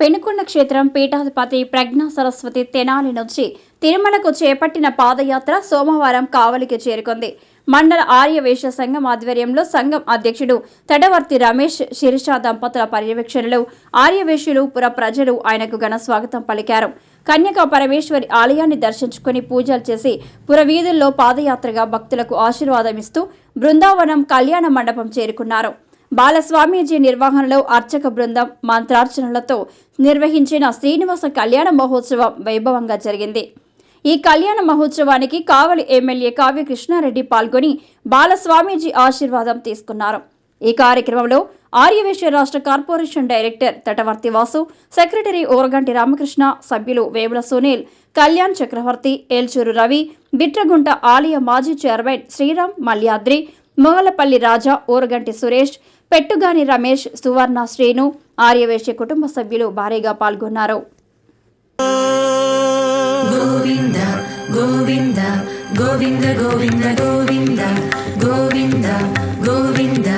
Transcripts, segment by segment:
పెనుకొండ క్షేత్రం పీఠాధిపతి ప్రజ్ఞా సరస్వతి తెనాలి నుంచి తిరుమలకు చేపట్టిన పాదయాత్ర సోమవారం కావలికి చేరుకుంది. మండల ఆర్యవేశ సంఘం ఆధ్వర్యంలో సంఘం అధ్యక్షుడు తడవర్తి రమేష్ శిరీష దంపతుల పర్యవేక్షణలో ఆర్యవేశులు పుర ప్రజలు ఆయనకు ఘన స్వాగతం పలికారు. కన్యక పరమేశ్వరి ఆలయాన్ని దర్శించుకుని పూజలు చేసి పురవీధుల్లో పాదయాత్రగా భక్తులకు ఆశీర్వాదమిస్తూ బృందావనం కళ్యాణ మండపం చేరుకున్నారు. బాలస్వామీజీ నిర్వహణలో అర్చక బృందం మంత్రార్చనలతో నిర్వహించిన శ్రీనివాస కళ్యాణ మహోత్సవం వైభవంగా జరిగింది. ఈ కళ్యాణ మహోత్సవానికి కావలి ఎమ్మెల్యే కావ్య కృష్ణారెడ్డి పాల్గొని బాలస్వామీజీ ఆశీర్వాదం తీసుకున్నారు. ఈ కార్యక్రమంలో ఆర్యవేశ్య రాష్ట్ర corporation director Tatavarthi Vasu secretary Oraganti Ramakrishna సభ్యులు వేముల సునీల్ కళ్యాణ్ చక్రవర్తి ఏల్చూరు రవి బిట్రగుంట ఆలయ మాజీ చైర్మన్ శ్రీరామ్ మల్యాద్రి మొగలపల్లి రాజా ఓరగంటి సురేష్ పెట్టుగాని రమేష్ సువర్ణ శ్రీను ఆర్యవేశ్య కుటుంబ సభ్యులు భారీగా పాల్గొన్నారు. గోవింద గోవింద గోవింద గోవింద గోవింద గోవింద గోవింద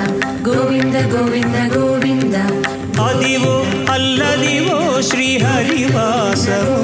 గోవింద గోవింద గోవింద. అదివో అల్లదివో శ్రీహరివాసము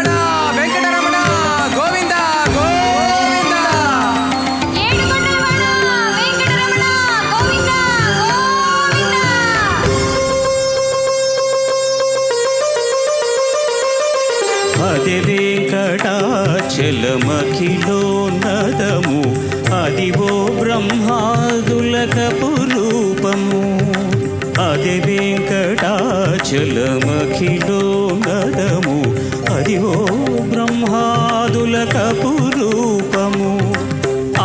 వెంకటాచలమఖిలోన్నదము అదివో బ్రహ్మాదులకపు రూపము. అది వెంకటాచలమఖిలోన్నదము అదివో బ్రహ్మాదులకపు రూపము.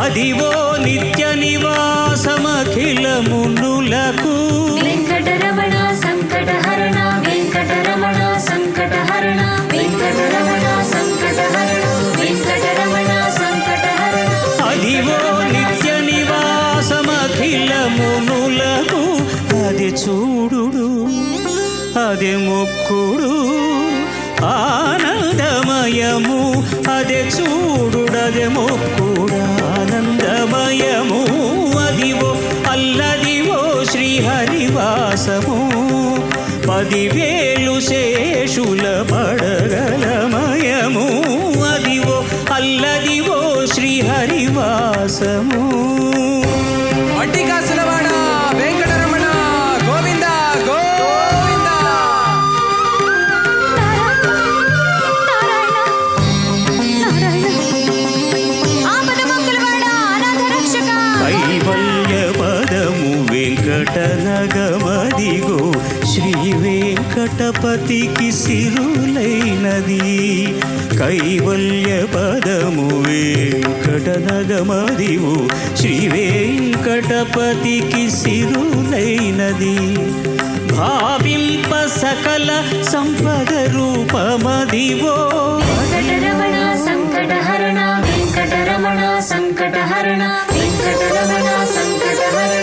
అదివో నిత్య నివాసమఖిలమునులకు. వెంకటరమణ సంకటహరణ వెంకటరమణ సంకటహరణ వెంకటరమణ చూడు అదే మొక్కుడు ఆనందమయము. అదే చూడుడది మొక్కుడు ఆనందమయము. అదివో అల్లదివో శ్రీహరివాసము. పదివేలు శేషుల పడగలమయము. అదివో అల్లదివో శ్రీహరివాసము. వెంకటపతికి సిరులైనది. కైవల్య పదము వెంకటనగమదిగో శ్రీ వెంకటపతికి సిరులైనది. భావింప సకల సంపద రూపమదివో. సంకటహరణ వెంకటరమణ సంకటహరణ వెంకటరమణ సంకటహరణ.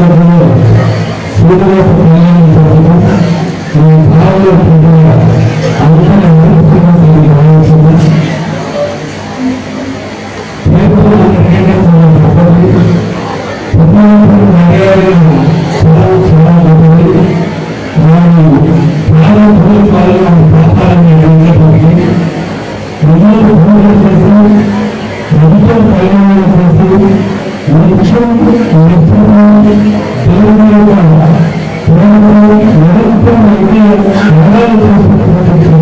కార్యక్రమాలు చాలా ప్రభుత్వాలు వ్యాపారాన్ని నిర్వహించడానికి ప్రజలకు భూములు చేసి ప్రభుత్వం ప్రయాణాలు చేసి నిత్యం నిత్యము దేవుని యొక్క ప్రేమలో నిరంతరం అయితే సహాయాలు చేసినటువంటి